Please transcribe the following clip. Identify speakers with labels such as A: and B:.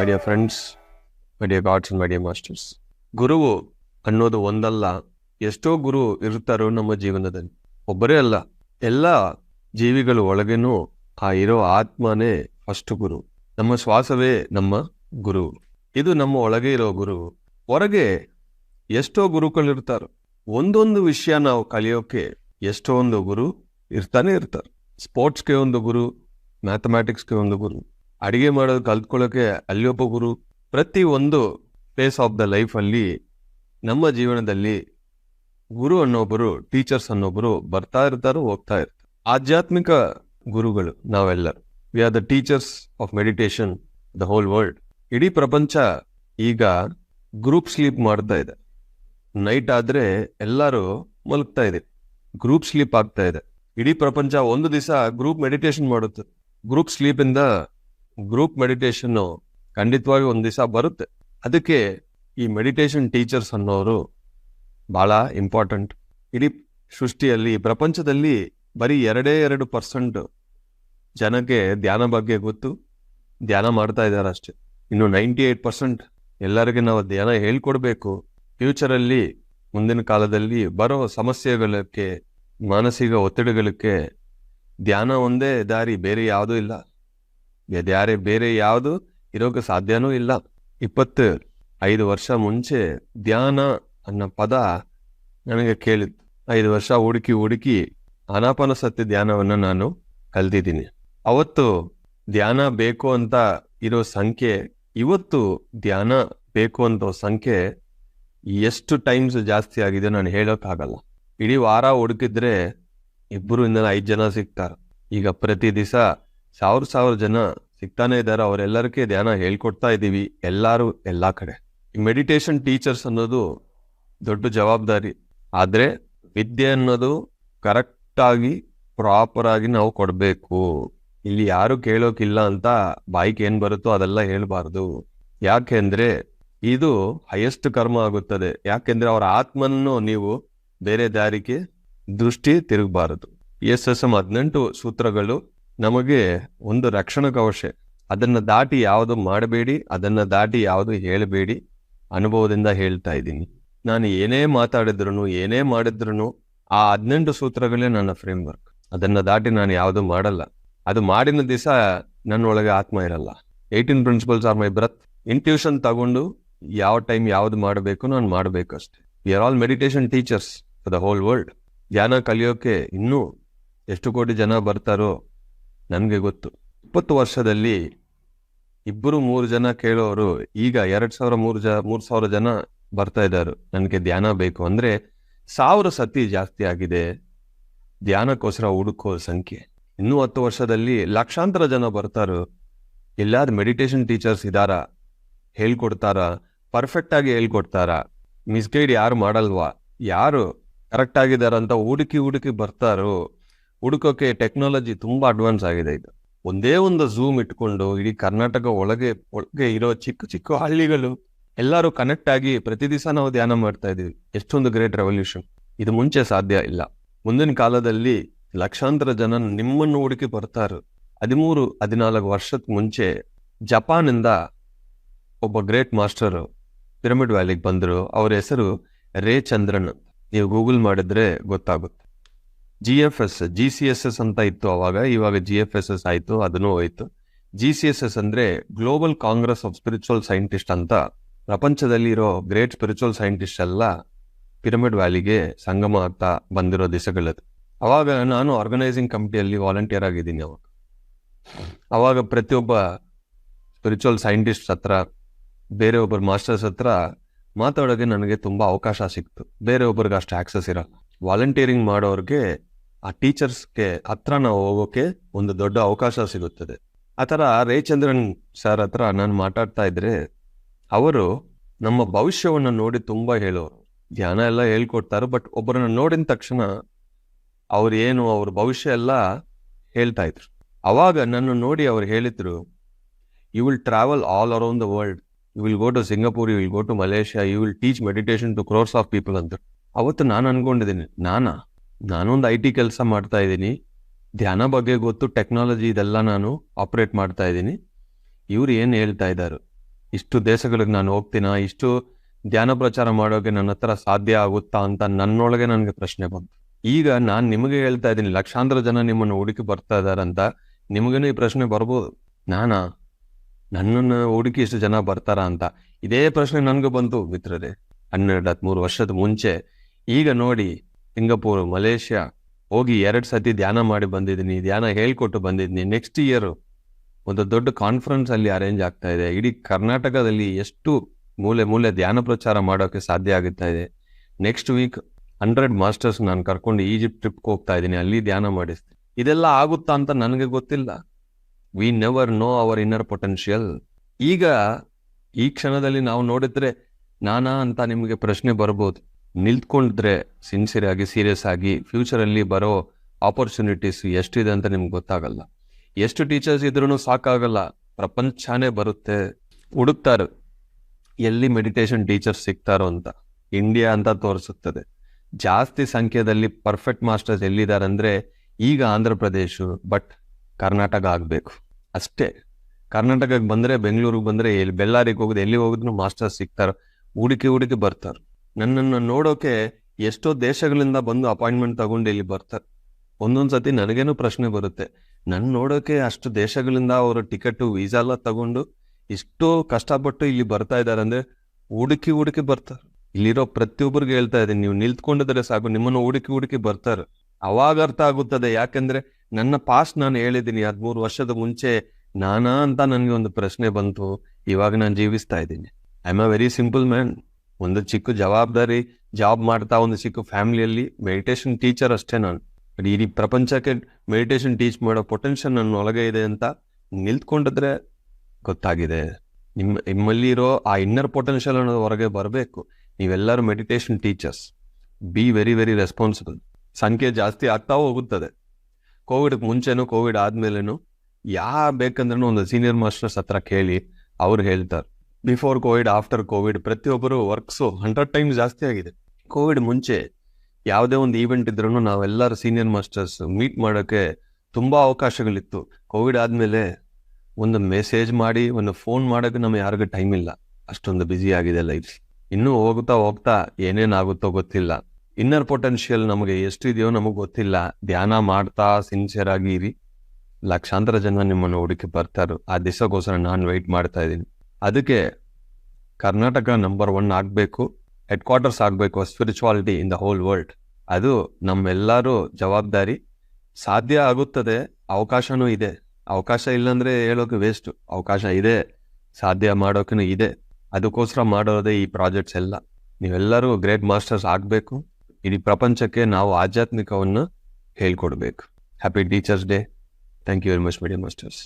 A: My friends my dear gods my dear masters ಗುರುವು ಅನ್ನೋದು ಒಂದಲ್ಲ, ಎಷ್ಟೋ ಗುರು ಇರುತ್ತಾರೋ ನಮ್ಮ ಜೀವನದಲ್ಲಿ. ಒಬ್ಬರೇ ಅಲ್ಲ, ಎಲ್ಲ ಜೀವಿಗಳ ಒಳಗೇನೂ ಆ ಇರೋ ಆತ್ಮನೇ ಫಸ್ಟ್ ಗುರು. ನಮ್ಮ ಶ್ವಾಸವೇ ನಮ್ಮ ಗುರು. ಇದು ನಮ್ಮ ಒಳಗೆ ಇರೋ ಗುರು. ಹೊರಗೆ ಎಷ್ಟೋ ಗುರುಗಳಿರ್ತಾರೆ. ಒಂದೊಂದು ವಿಷಯ ನಾವು ಕಲಿಯೋಕೆ ಎಷ್ಟೋ ಒಂದು ಗುರು ಇರ್ತಾನೆ ಇರ್ತಾರೆ. ಸ್ಪೋರ್ಟ್ಸ್ಗೆ ಒಂದು ಗುರು ಮ್ಯಾಥಮ್ಯಾಟಿಕ್ಸ್ಗೆ ಒಂದು ಗುರು. ಅಡಿಗೆ ಮಾಡೋದು ಕಲ್ತ್ಕೊಳ್ಳೋಕೆ ಅಲ್ಲಿ ಒಬ್ಬ ಗುರು ಪ್ರತಿ ಒಂದು ಫೇಸ್ ಆಫ್ ದ ಲೈಫಲ್ಲಿ ನಮ್ಮ ಜೀವನದಲ್ಲಿ ಗುರು ಅನ್ನೋಬ್ಬರು ಟೀಚರ್ಸ್ ಅನ್ನೋಬ್ಬರು ಬರ್ತಾ ಇರ್ತಾರೋ, ಹೋಗ್ತಾ ಇರ್ತಾರೆ. ಆಧ್ಯಾತ್ಮಿಕ ಗುರುಗಳು ನಾವೆಲ್ಲರೂ. We are the teachers of meditation the whole world ಇಡೀ ಪ್ರಪಂಚ ಈಗ ಗ್ರೂಪ್ ಸ್ಲೀಪ್ ಮಾಡ್ತಾ ಇದೆ. ನೈಟ್ ಆದ್ರೆ ಎಲ್ಲರೂ ಮಲಗ್ತಾ ಇದೆ. ಗ್ರೂಪ್ ಸ್ಲೀಪ್ ಆಗ್ತಾ ಇದೆ. ಇಡೀ ಪ್ರಪಂಚ ಒಂದು ದಿವಸ ಗ್ರೂಪ್ ಮೆಡಿಟೇಷನ್ ಮಾಡುತ್ತೆ. ಗ್ರೂಪ್ ಸ್ಲೀಪಿಂದ ಗ್ರೂಪ್ ಮೆಡಿಟೇಷನ್ ಖಂಡಿತವಾಗಿ ಒಂದು ದಿವಸ ಬರುತ್ತೆ. ಅದಕ್ಕೆ ಈ ಮೆಡಿಟೇಷನ್ ಟೀಚರ್ಸ್ ಅನ್ನೋರು ಭಾಳ ಇಂಪಾರ್ಟೆಂಟ್ ಇಡೀ ಸೃಷ್ಟಿಯಲ್ಲಿ ಪ್ರಪಂಚದಲ್ಲಿ ಬರೀ ಎರಡೇ ಎರಡು ಪರ್ಸೆಂಟ್ ಜನಕ್ಕೆ ಧ್ಯಾನ ಬಗ್ಗೆ ಗೊತ್ತು. ಧ್ಯಾನ ಮಾಡ್ತಾ ಇದ್ದಾರೆ ಅಷ್ಟೇ. ಇನ್ನು ನೈಂಟಿ ಏಟ್ ಪರ್ಸೆಂಟ್ ಎಲ್ಲರಿಗೆ ನಾವು ಧ್ಯಾನ ಹೇಳ್ಕೊಡ್ಬೇಕು. ಫ್ಯೂಚರಲ್ಲಿ ಮುಂದಿನ ಕಾಲದಲ್ಲಿ ಬರೋ ಸಮಸ್ಯೆಗಳಕ್ಕೆ ಮಾನಸಿಕ ಒತ್ತಡಗಳಕ್ಕೆ ಧ್ಯಾನ ಒಂದೇ ದಾರಿ, ಬೇರೆ ಯಾವುದೂ ಇಲ್ಲ. ಬೇರೆ ಬೇರೆ ಯಾವುದು ಇರೋಕೆ ಸಾಧ್ಯನೂ ಇಲ್ಲ. ಇಪ್ಪತ್ತು ಐದು ವರ್ಷ ಮುಂಚೆ ಧ್ಯಾನ ಅನ್ನೋ ಪದ ನನಗೆ ಕೇಳಿತ್ತು ಐದು ವರ್ಷ ಹುಡುಕಿ ಹುಡುಕಿ ಅನಾಪನ ಸತ್ಯ ಧ್ಯಾನವನ್ನು ನಾನು ಕಲ್ತಿದ್ದೀನಿ. ಅವತ್ತು ಧ್ಯಾನ ಬೇಕು ಅಂತ ಇರೋ ಸಂಖ್ಯೆ, ಇವತ್ತು ಧ್ಯಾನ ಬೇಕು ಅಂತ ಸಂಖ್ಯೆ ಎಷ್ಟು ಟೈಮ್ಸ್ ಜಾಸ್ತಿ ಆಗಿದೆ ನಾನು ಹೇಳೋಕ್ಕಾಗಲ್ಲ. ಇಡೀ ವಾರ ಹುಡುಕಿದ್ರೆ ಇಬ್ಬರು ಇಂದ ಐದು ಜನ ಸಿಗ್ತಾರೆ. ಈಗ ಪ್ರತಿ ದಿವಸ ಸಾವಿರ ಸಾವಿರ ಜನ ಸಿಗ್ತಾನೆ ಇದ್ದಾರೆ. ಅವರೆಲ್ಲರಿಗೆ ಧ್ಯಾನ ಹೇಳ್ಕೊಡ್ತಾ ಇದ್ದೀವಿ ಎಲ್ಲರೂ, ಎಲ್ಲ ಕಡೆ. ಈ ಮೆಡಿಟೇಷನ್ ಟೀಚರ್ಸ್ ಅನ್ನೋದು ದೊಡ್ಡ ಜವಾಬ್ದಾರಿ. ಆದರೆ ವಿದ್ಯೆ ಅನ್ನೋದು ಕರೆಕ್ಟಾಗಿ ಪ್ರಾಪರ್ ಆಗಿ ನಾವು ಕೊಡಬೇಕು. ಇಲ್ಲಿ ಯಾರು ಕೇಳೋಕಿಲ್ಲ ಅಂತ ಬಾಯಿಗೆ ಏನು ಬರುತ್ತೋ ಅದೆಲ್ಲ ಹೇಳ್ಬಾರ್ದು. ಯಾಕೆಂದ್ರೆ ಇದು ಹೈಯೆಸ್ಟ್ ಕರ್ಮ ಆಗುತ್ತದೆ. ಯಾಕೆಂದ್ರೆ ಅವರ ಆತ್ಮನ್ನು ನೀವು ಬೇರೆ ದಾರಿಗೆ ದೃಷ್ಟಿ ತಿರುಗಬಾರದು. ಎಸ್ ಎಸ್ ಎಂ ಹದಿನೆಂಟು ಸೂತ್ರಗಳು ನಮಗೆ ಒಂದು ರಕ್ಷಣಾ ಕವಶ. ಅದನ್ನ ದಾಟಿ ಯಾವುದು ಮಾಡಬೇಡಿ, ಅದನ್ನ ದಾಟಿ ಯಾವುದು ಹೇಳಬೇಡಿ ಅನುಭವದಿಂದ ಹೇಳ್ತಾ ಇದ್ದೀನಿ. ನಾನು ಏನೇ ಮಾತಾಡಿದ್ರು ಏನೇ ಮಾಡಿದ್ರು ಆ ಹದಿನೆಂಟು ಸೂತ್ರಗಳೇ ನನ್ನ ಫ್ರೇಮ್ ವರ್ಕ್ ಅದನ್ನ ದಾಟಿ ನಾನು ಯಾವುದು ಮಾಡಲ್ಲ. ಅದು ಮಾಡಿನ ದಿವಸ ನನ್ನೊಳಗೆ ಆತ್ಮ ಇರಲ್ಲ. Eighteen principles are my breath intuition ತಗೊಂಡು ಯಾವ ಟೈಮ್ ಯಾವ್ದು ಮಾಡಬೇಕು ನಾನು ಮಾಡಬೇಕು ಅಷ್ಟೇ. We are all meditation teachers for the whole world ಧ್ಯಾನ ಕಲಿಯೋಕೆ ಇನ್ನೂ ಎಷ್ಟು ಕೋಟಿ ಜನ ಬರ್ತಾರೋ ನನಗೆ ಗೊತ್ತು. ಇಪ್ಪತ್ತು ವರ್ಷದಲ್ಲಿ ಇಬ್ಬರು ಮೂರು ಜನ ಕೇಳೋರು ಈಗ ಎರಡು ಸಾವಿರ ಮೂರು ಜ, ಮೂರು ಸಾವಿರ ಜನ ಬರ್ತಾ ಇದ್ದಾರೆ. ನನಗೆ ಧ್ಯಾನ ಬೇಕು ಅಂದರೆ ಸಾವಿರ ಸತಿ ಜಾಸ್ತಿ ಆಗಿದೆ. ಧ್ಯಾನಕ್ಕೋಸ್ಕರ ಹುಡುಕೋ ಸಂಖ್ಯೆ. ಇನ್ನೂ ಹತ್ತು ವರ್ಷದಲ್ಲಿ ಲಕ್ಷಾಂತರ ಜನ ಬರ್ತಾರೋ, ಎಲ್ಲಾದ ಮೆಡಿಟೇಷನ್ ಟೀಚರ್ಸ್ ಇದಾರ? ಹೇಳ್ಕೊಡ್ತಾರ? ಪರ್ಫೆಕ್ಟ್ ಆಗಿ ಹೇಳ್ಕೊಡ್ತಾರ? ಮಿಸ್ಗೈಡ್ ಯಾರು ಮಾಡಲ್ವಾ? ಯಾರು ಕರೆಕ್ಟ್ ಆಗಿದ್ದಾರಂತ ಹುಡುಕಿ ಹುಡುಕಿ ಬರ್ತಾರೋ? ಹುಡುಕೋಕೆ ಟೆಕ್ನಾಲಜಿ ತುಂಬ ಅಡ್ವಾನ್ಸ್ ಆಗಿದೆ ಇದು. ಒಂದೇ ಒಂದು ಝೂಮ್ ಇಟ್ಕೊಂಡು ಇಡೀ ಕರ್ನಾಟಕ ಒಳಗೆ ಒಳಗೆ ಇರೋ ಚಿಕ್ಕ ಚಿಕ್ಕ ಹಳ್ಳಿಗಳು ಎಲ್ಲರೂ ಕನೆಕ್ಟ್ ಆಗಿ ಪ್ರತಿ ದಿವಸ ನಾವು ಧ್ಯಾನ ಮಾಡ್ತಾ ಇದೀವಿ ಎಷ್ಟೊಂದು ಗ್ರೇಟ್ ರೆವಲ್ಯೂಷನ್ ಇದು ಮುಂಚೆ ಸಾಧ್ಯ ಇಲ್ಲ. ಮುಂದಿನ ಕಾಲದಲ್ಲಿ ಲಕ್ಷಾಂತರ ಜನ ನಿಮ್ಮನ್ನು ಹುಡುಕಿ ಬರ್ತಾರೆ. ಹದಿಮೂರು, ಹದಿನಾಲ್ಕು ವರ್ಷದ ಮುಂಚೆ ಜಪಾನಿಂದ ಒಬ್ಬ ಗ್ರೇಟ್ ಮಾಸ್ಟರ್ ಪಿರಮಿಡ್ ವ್ಯಾಲಿಗೆ ಬಂದರು. ಅವ್ರ ಹೆಸರು ರೇ ಚಂದ್ರನ್ ನೀವು ಗೂಗಲ್ ಮಾಡಿದ್ರೆ ಗೊತ್ತಾಗುತ್ತೆ. G F S G C S S ಅಂತ ಇತ್ತು ಅವಾಗ, ಇವಾಗ ಜಿ ಎಫ್ ಎಸ್ ಎಸ್ ಆಯಿತು, ಅದನ್ನು ಹೋಯ್ತು. ಜಿ ಸಿ ಎಸ್ ಎಸ್ ಅಂದರೆ global congress of spiritual scientist ಅಂತ ಪ್ರಪಂಚದಲ್ಲಿ ಇರೋ ಗ್ರೇಟ್ ಸ್ಪಿರಿಚುವಲ್ ಸೈಂಟಿಸ್ಟ್ ಎಲ್ಲ ಪಿರಮಿಡ್ ವ್ಯಾಲಿಗೆ ಸಂಗಮ ಆಗ್ತಾ ಬಂದಿರೋ ದಿಸಗಳದು. ಅವಾಗ ನಾನು ಆರ್ಗನೈಸಿಂಗ್ ಕಮಿಟಿಯಲ್ಲಿ ವಾಲಂಟಿಯರ್ ಆಗಿದ್ದೀನಿ ಅವಾಗ. ಅವಾಗ ಪ್ರತಿಯೊಬ್ಬ ಸ್ಪಿರಿಚುವಲ್ ಸೈಂಟಿಸ್ಟ್ ಹತ್ರ ಬೇರೆ ಒಬ್ಬರು ಮಾಸ್ಟರ್ಸ್ ಹತ್ರ ಮಾತಾಡೋಕ್ಕೆ ನನಗೆ ತುಂಬ ಅವಕಾಶ ಸಿಕ್ತು. ಬೇರೆ ಒಬ್ಬರಿಗೆ ಅಷ್ಟು ಆಕ್ಸೆಸ್ ಇರಲ್ಲ. ವಾಲಂಟಿಯರಿಂಗ್ ಮಾಡೋರ್ಗೆ ಆ ಟೀಚರ್ಸ್ಗೆ ಹತ್ರ ನಾವು ಹೋಗೋಕೆ ಒಂದು ದೊಡ್ಡ ಅವಕಾಶ ಸಿಗುತ್ತದೆ. ಆ ಥರ ರೇಚಂದ್ರನ್ ಸರ್ ಹತ್ರ ನಾನು ಮಾತಾಡ್ತಾ ಇದ್ರೆ, ಅವರು ನಮ್ಮ ಭವಿಷ್ಯವನ್ನು ನೋಡಿ ತುಂಬ ಹೇಳೋರು. ಧ್ಯಾನ ಎಲ್ಲ ಹೇಳ್ಕೊಡ್ತಾರೆ, ಬಟ್ ಒಬ್ಬರನ್ನು ನೋಡಿದ ತಕ್ಷಣ ಅವ್ರು ಏನು, ಅವ್ರ ಭವಿಷ್ಯ ಎಲ್ಲ ಹೇಳ್ತಾ ಇದ್ರು. ಅವಾಗ ನನ್ನ ನೋಡಿ ಅವ್ರು ಹೇಳಿದ್ರು you will travel all around the world you will go to Singapore you will go to Malaysia you will teach meditation to crores of people ಅಂತ ಅವತ್ತು ನಾನು ಅನ್ಕೊಂಡಿದ್ದೀನಿ, ನಾನಾ? ನಾನೊಂದು ಐ ಟಿ ಕೆಲಸ ಮಾಡ್ತಾ ಇದ್ದೀನಿ. ಧ್ಯಾನ ಬಗ್ಗೆ ಗೊತ್ತು ಟೆಕ್ನಾಲಜಿ ಇದೆಲ್ಲ ನಾನು ಆಪರೇಟ್ ಮಾಡ್ತಾ ಇದ್ದೀನಿ. ಇವ್ರು ಏನು ಹೇಳ್ತಾ ಇದ್ದಾರೆ ಇಷ್ಟು ದೇಶಗಳಿಗೆ ನಾನು ಹೋಗ್ತೀನಾ? ಇಷ್ಟು ಧ್ಯಾನ ಪ್ರಚಾರ ಮಾಡೋಕೆ ನನ್ನ ಹತ್ರ ಸಾಧ್ಯ ಆಗುತ್ತಾ ಅಂತ ನನ್ನೊಳಗೆ ನನಗೆ ಪ್ರಶ್ನೆ ಬಂತು. ಈಗ ನಾನು ನಿಮಗೆ ಹೇಳ್ತಾ ಇದ್ದೀನಿ, ಲಕ್ಷಾಂತರ ಜನ ನಿಮ್ಮನ್ನು ಹುಡುಕಿ ಬರ್ತಾ ಇದ್ದಾರಂತ ನಿಮಗೇನು ಈ ಪ್ರಶ್ನೆ ಬರ್ಬೋದು. ನಾನಾ? ನನ್ನನ್ನು ಹುಡುಕಿ ಇಷ್ಟು ಜನ ಬರ್ತಾರ ಅಂತ? ಇದೇ ಪ್ರಶ್ನೆ ನನಗೂ ಬಂತು ಮಿತ್ರರೇ. ಹನ್ನೆರಡು ಹದಿಮೂರು ವರ್ಷದ ಮುಂಚೆ. ಈಗ ನೋಡಿ ಸಿಂಗಪೂರ್, ಮಲೇಷ್ಯಾ ಹೋಗಿ ಎರಡು ಸತಿ ಧ್ಯಾನ ಮಾಡಿ ಬಂದಿದ್ದೀನಿ. ಧ್ಯಾನ ಹೇಳ್ಕೊಟ್ಟು ಬಂದಿದ್ದೀನಿ. ನೆಕ್ಸ್ಟ್ ಇಯರ್ ಒಂದು ದೊಡ್ಡ ಕಾನ್ಫರೆನ್ಸ್ ಅಲ್ಲಿ ಅರೇಂಜ್ ಆಗ್ತಾ ಇದೆ. ಇಡೀ ಕರ್ನಾಟಕದಲ್ಲಿ ಎಷ್ಟು ಮೂಲೆ ಮೂಲೆ ಧ್ಯಾನ ಪ್ರಚಾರ ಮಾಡೋಕ್ಕೆ ಸಾಧ್ಯ ಆಗುತ್ತಾ ಇದೆ. ನೆಕ್ಸ್ಟ್ ವೀಕ್ ಹಂಡ್ರೆಡ್ ಮಾಸ್ಟರ್ಸ್ ನಾನು ಕರ್ಕೊಂಡು ಈಜಿಪ್ಟ್ ಟ್ರಿಪ್ಗೆ ಹೋಗ್ತಾ ಇದ್ದೀನಿ. ಅಲ್ಲಿ ಧ್ಯಾನ ಮಾಡಿಸ್ತೀನಿ. ಇದೆಲ್ಲ ಆಗುತ್ತಾ ಅಂತ ನನಗೆ ಗೊತ್ತಿಲ್ಲ. We never know our inner potential ಈಗ ಈ ಕ್ಷಣದಲ್ಲಿ ನಾವು ನೋಡಿದ್ರೆ ನಾನಾ ಅಂತ ನಿಮಗೆ ಪ್ರಶ್ನೆ ಬರ್ಬೋದು. ನಿಲ್ತ್ಕೊಂಡಿದ್ರೆ ಸಿನ್ಸಿಯರ್ ಆಗಿ ಸೀರಿಯಸ್ ಆಗಿ ಫ್ಯೂಚರಲ್ಲಿ ಬರೋ ಆಪರ್ಚುನಿಟೀಸ್ ಎಷ್ಟಿದೆ ಅಂತ ನಿಮ್ಗೆ ಗೊತ್ತಾಗಲ್ಲ. ಎಷ್ಟು ಟೀಚರ್ಸ್ ಇದ್ರೂ ಸಾಕಾಗಲ್ಲ. ಪ್ರಪಂಚನೇ ಬರುತ್ತೆ. ಹುಡುಕ್ತಾರೆ. ಎಲ್ಲಿ ಮೆಡಿಟೇಷನ್ ಟೀಚರ್ಸ್ ಸಿಗ್ತಾರೋ ಅಂತ. ಇಂಡಿಯಾ ಅಂತ ತೋರಿಸುತ್ತದೆ. ಜಾಸ್ತಿ ಸಂಖ್ಯೆಯಲ್ಲಿ ಪರ್ಫೆಕ್ಟ್ ಮಾಸ್ಟರ್ಸ್ ಎಲ್ಲಿದ್ದಾರೆ ಅಂದರೆ ಈಗ ಆಂಧ್ರ ಪ್ರದೇಶ ಬಟ್ ಕರ್ನಾಟಕ ಆಗಬೇಕು. ಅಷ್ಟೇ. ಕರ್ನಾಟಕಕ್ಕೆ ಬಂದರೆ, ಬೆಂಗಳೂರಿಗೆ ಬಂದರೆ ಎಲ್ಲಿ, ಬೆಳ್ಳಾರಿಗೆ ಹೋಗೋದು ಎಲ್ಲಿ ಹೋಗಿದ್ರು ಮಾಸ್ಟರ್ಸ್ ಸಿಗ್ತಾರೆ, ಹುಡುಕಿ ಹುಡುಕಿ ಬರ್ತಾರೆ. ನನ್ನನ್ನು ನೋಡೋಕೆ ಎಷ್ಟೋ ದೇಶಗಳಿಂದ ಬಂದು ಅಪಾಯಿಂಟ್ಮೆಂಟ್ ತಗೊಂಡು ಇಲ್ಲಿ ಬರ್ತಾರೆ. ಒಂದೊಂದು ಸತಿ ನನಗೇನು ಪ್ರಶ್ನೆ ಬರುತ್ತೆ. ನನ್ನ ನೋಡೋಕೆ ಅಷ್ಟು ದೇಶಗಳಿಂದ ಅವರ ಟಿಕೆಟು, ವೀಸಾ ಎಲ್ಲ ತಗೊಂಡು ಇಷ್ಟು ಕಷ್ಟಪಟ್ಟು ಇಲ್ಲಿ ಬರ್ತಾ ಇದ್ದಾರೆ ಅಂದರೆ ಹುಡುಕಿ ಹುಡುಕಿ ಬರ್ತಾರೆ. ಇಲ್ಲಿರೋ ಪ್ರತಿಯೊಬ್ಬರಿಗೆ ಹೇಳ್ತಾ ಇದ್ದೀನಿ, ನೀವು ನಿಲ್ತ್ಕೊಂಡಿದ್ರೆ ಸಾಕು, ನಿಮ್ಮನ್ನು ಹುಡುಕಿ ಹುಡುಕಿ ಬರ್ತಾರೆ. ಅವಾಗ ಅರ್ಥ ಆಗುತ್ತದೆ, ಯಾಕಂದ್ರೆ ನನ್ನ ಪಾಸ್ಟ್ ನಾನು ಹೇಳಿದ್ದೀನಿ, ಹದಿಮೂರು ವರ್ಷದ ಮುಂಚೆ ನಾನಾ ಅಂತ ನನಗೆ ಒಂದು ಪ್ರಶ್ನೆ ಬಂತು, ಇವಾಗ ನಾನು ಜೀವಿಸ್ತಾ ಇದ್ದೀನಿ. I am a very simple man ಒಂದು ಚಿಕ್ಕ ಜವಾಬ್ದಾರಿ ಜಾಬ್ ಮಾಡ್ತಾ ಒಂದು ಚಿಕ್ಕ ಫ್ಯಾಮಿಲಿಯಲ್ಲಿ ಮೆಡಿಟೇಷನ್ ಟೀಚರ್ ಅಷ್ಟೇ ನಾನು. ಇಡೀ ಪ್ರಪಂಚಕ್ಕೆ ಮೆಡಿಟೇಷನ್ ಟೀಚ್ ಮಾಡೋ ಪೊಟೆನ್ಷಿಯಲ್ ನನ್ನ ಒಳಗೆ ಇದೆ ಅಂತ ನಿಲ್ತ್ಕೊಂಡಿದ್ರೆ ಗೊತ್ತಾಗಿದೆ. ನಿಮ್ಮ ನಿಮ್ಮಲ್ಲಿ ಇರೋ ಆ ಇನ್ನರ್ ಪೊಟೆನ್ಷಿಯಲ್ ಅನ್ನೋದು ಹೊರಗೆ ಬರಬೇಕು. ನೀವೆಲ್ಲರೂ meditation teachers be very very responsible ಸಂಖ್ಯೆ ಜಾಸ್ತಿ ಆಗ್ತಾ ಹೋಗುತ್ತದೆ. ಕೋವಿಡ್ ಮುಂಚೆನೂ, ಕೋವಿಡ್ ಆದ್ಮೇಲೆನು, ಯಾರು ಬೇಕಂದ್ರೂ ಒಂದು ಸೀನಿಯರ್ ಮಾಸ್ಟರ್ಸ್ ಹತ್ರ ಕೇಳಿ ಅವ್ರು ಹೇಳ್ತಾರೆ. ಬಿಫೋರ್ ಕೋವಿಡ್ ಆಫ್ಟರ್ ಕೋವಿಡ್ ಪ್ರತಿಯೊಬ್ಬರು ವರ್ಕ್ಸು ಹಂಡ್ರೆಡ್ ಟೈಮ್ಸ್ ಜಾಸ್ತಿ ಆಗಿದೆ. ಕೋವಿಡ್ ಮುಂಚೆ ಯಾವುದೇ ಒಂದು ಈವೆಂಟ್ ಇದ್ರೂ ನಾವೆಲ್ಲರೂ ಸೀನಿಯರ್ ಮಾಸ್ಟರ್ಸ್ ಮೀಟ್ ಮಾಡೋಕ್ಕೆ ತುಂಬಾ ಅವಕಾಶಗಳಿತ್ತು. ಕೋವಿಡ್ ಆದಮೇಲೆ ಒಂದು ಮೆಸೇಜ್ ಮಾಡಿ, ಒಂದು ಫೋನ್ ಮಾಡೋಕ್ಕೆ ನಮ್ಗೆ ಯಾರಿಗೂ ಟೈಮ್ ಇಲ್ಲ. ಅಷ್ಟೊಂದು ಬ್ಯುಸಿ ಆಗಿದೆ ಲೈಫ್ ಇನ್ನೂ ಹೋಗ್ತಾ ಹೋಗ್ತಾ ಏನೇನಾಗುತ್ತೋ ಗೊತ್ತಿಲ್ಲ. ಇನ್ನರ್ ಪೊಟೆನ್ಷಿಯಲ್ ನಮಗೆ ಎಷ್ಟಿದೆಯೋ ನಮಗೆ ಗೊತ್ತಿಲ್ಲ. ಧ್ಯಾನ ಮಾಡ್ತಾ ಸಿನ್ಸಿಯರ್ ಆಗಿ ಇರಿ. ಲಕ್ಷಾಂತರ ಜನ ನಿಮ್ಮನ್ನು ಹುಡುಕಿ ಬರ್ತಾರೆ. ಆ ದಿವಸಕ್ಕೋಸ್ಕರ ನಾನು ವೆಯ್ಟ್ ಮಾಡ್ತಾ ಇದ್ದೀನಿ. ಅದಕ್ಕೆ ಕರ್ನಾಟಕ ನಂಬರ್ ಒನ್ ಆಗಬೇಕು ಹೆಡ್ ಕ್ವಾರ್ಟರ್ಸ್ ಆಗಬೇಕು spirituality in the whole world ಅದು ನಮ್ಮೆಲ್ಲರೂ ಜವಾಬ್ದಾರಿ. ಸಾಧ್ಯ ಆಗುತ್ತದೆ, ಅವಕಾಶನೂ ಇದೆ. ಅವಕಾಶ ಇಲ್ಲಾಂದ್ರೆ ಹೇಳೋಕೆ ವೇಸ್ಟ್ ಅವಕಾಶ ಇದೆ, ಸಾಧ್ಯ ಮಾಡೋಕ್ಕೂ ಇದೆ. ಅದಕ್ಕೋಸ್ಕರ ಮಾಡೋದೇ ಈ ಪ್ರಾಜೆಕ್ಟ್ಸ್ ಎಲ್ಲ. ನೀವೆಲ್ಲರೂ ಗ್ರೇಟ್ ಮಾಸ್ಟರ್ಸ್ ಆಗಬೇಕು. ಇಡೀ ಪ್ರಪಂಚಕ್ಕೆ ನಾವು ಆಧ್ಯಾತ್ಮಿಕವನ್ನು ಹೇಳ್ಕೊಡ್ಬೇಕು. Happy teachers day thank you very much medium masters